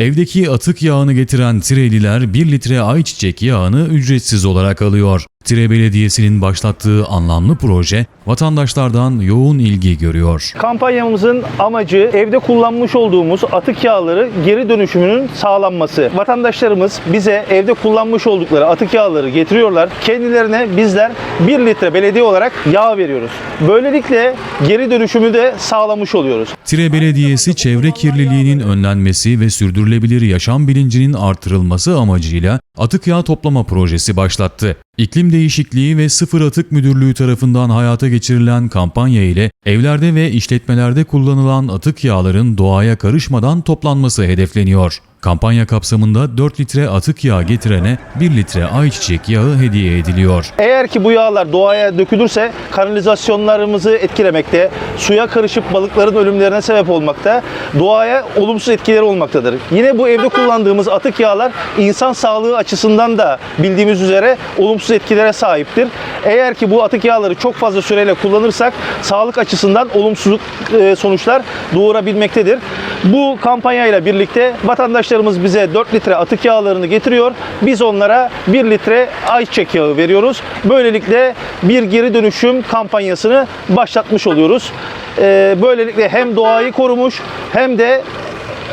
Evdeki atık yağını getiren Tireliler 1 litre ayçiçek yağını ücretsiz olarak alıyor. Tire Belediyesi'nin başlattığı anlamlı proje vatandaşlardan yoğun ilgi görüyor. Kampanyamızın amacı evde kullanmış olduğumuz atık yağları geri dönüşümünün sağlanması. Vatandaşlarımız bize evde kullanmış oldukları atık yağları getiriyorlar. Kendilerine bizler 1 litre belediye olarak yağ veriyoruz. Böylelikle geri dönüşümü de sağlamış oluyoruz. Tire Belediyesi çevre kirliliğinin önlenmesi ve sürdürülebilir yaşam bilincinin artırılması amacıyla atık yağ toplama projesi başlattı. İklim Değişikliği ve Sıfır Atık Müdürlüğü tarafından hayata geçirilen kampanya ile evlerde ve işletmelerde kullanılan atık yağların doğaya karışmadan toplanması hedefleniyor. Kampanya kapsamında 4 litre atık yağ getirene 1 litre ayçiçek yağı hediye ediliyor. Eğer ki bu yağlar doğaya dökülürse kanalizasyonlarımızı etkilemekte, suya karışıp balıkların ölümlerine sebep olmakta, doğaya olumsuz etkileri olmaktadır. Yine bu evde kullandığımız atık yağlar insan sağlığı açısından da bildiğimiz üzere olumsuz etkilere sahiptir. Eğer ki bu atık yağları çok fazla süreyle kullanırsak sağlık açısından olumsuz e, sonuçlar doğurabilmektedir. Bu kampanyayla birlikte vatandaşlarımız bize 4 litre atık yağlarını getiriyor. Biz onlara 1 litre ayçiçek yağı veriyoruz. Böylelikle bir geri dönüşüm kampanyasını başlatmış oluyoruz. Ee, Böylelikle hem doğayı korumuş hem de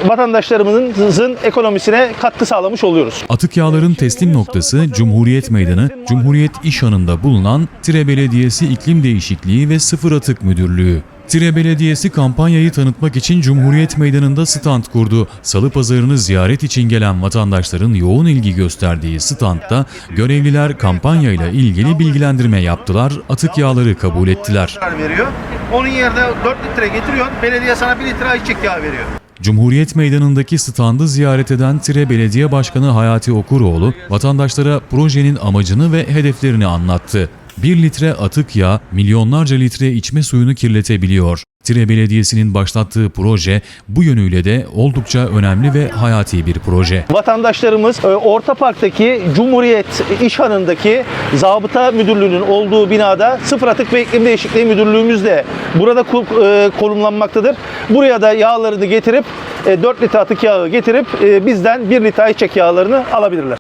vatandaşlarımızın ekonomisine katkı sağlamış oluyoruz. Atık yağların teslim noktası Cumhuriyet Meydanı, Cumhuriyet İş Hanı'nda bulunan Tire Belediyesi İklim Değişikliği ve Sıfır Atık Müdürlüğü. Tire Belediyesi kampanyayı tanıtmak için Cumhuriyet Meydanı'nda stand kurdu. Salı pazarını ziyaret için gelen vatandaşların yoğun ilgi gösterdiği standta görevliler kampanyayla ilgili bilgilendirme yaptılar, atık yağları kabul ettiler. veriyor. Onun yerine 4 litre getiriyor. Belediye sana 1 litre ayçiçek yağı veriyor. Cumhuriyet Meydanı'ndaki standı ziyaret eden Tire Belediye Başkanı Hayati Okuroğlu, vatandaşlara projenin amacını ve hedeflerini anlattı. 1 litre atık yağ milyonlarca litre içme suyunu kirletebiliyor. Tire Belediyesi'nin başlattığı proje bu yönüyle de oldukça önemli ve hayati bir proje. Vatandaşlarımız e, Orta Park'taki Cumhuriyet İş Hanı'ndaki Zabıta Müdürlüğü'nün olduğu binada Sıfır Atık ve İklim Değişikliği Müdürlüğümüz de burada e, konumlanmaktadır. Buraya da yağlarını getirip e, 4 litre atık yağı getirip e, bizden 1 litre ayçiçek yağlarını alabilirler.